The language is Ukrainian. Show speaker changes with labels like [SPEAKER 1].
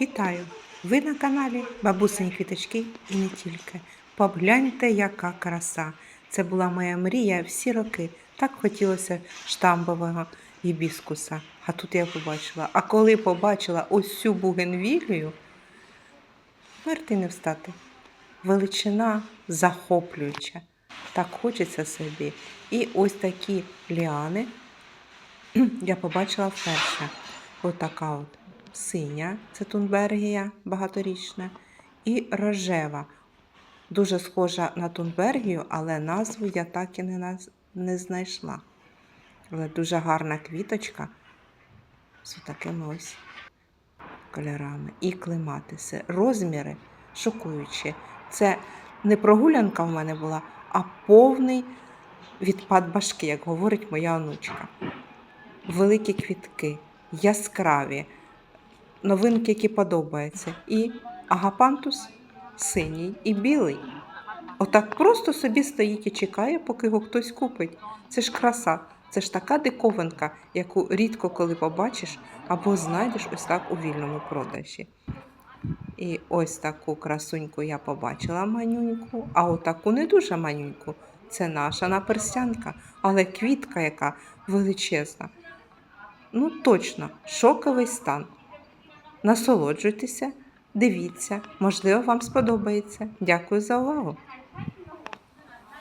[SPEAKER 1] Вітаю! Ви на каналі Бабусині квіточки і не тільки. Погляньте, яка краса! Це була моя мрія всі роки. Так хотілося штамбового гібіскуса. А тут я побачила. А коли побачила ось цю бугенвілію, мерти не встати. Величина захоплююча. Так хочеться собі. І ось такі ліани я побачила вперше. Отака от синя, це тунбергія багаторічна, і рожева. Дуже схожа на тунбергію, але назву я так і не, наз... не знайшла. Але дуже гарна квіточка з такими ось кольорами. І клематиси. Розміри шокуючі. Це не прогулянка в мене була, а повний відпад башки, як говорить моя онучка. Великі квітки, яскраві, новинки, які подобаються. І агапантус синій і білий. Отак просто собі стоїть і чекає, поки його хтось купить. Це ж краса, це ж така диковинка, яку рідко коли побачиш або знайдеш ось так у вільному продажі. І ось таку красуньку я побачила манюньку, а отаку не дуже манюньку. Це наша наперстянка, але квітка, яка величезна. Ну, точно, шоковий стан. Насолоджуйтеся, дивіться, можливо, вам сподобається. Дякую за увагу!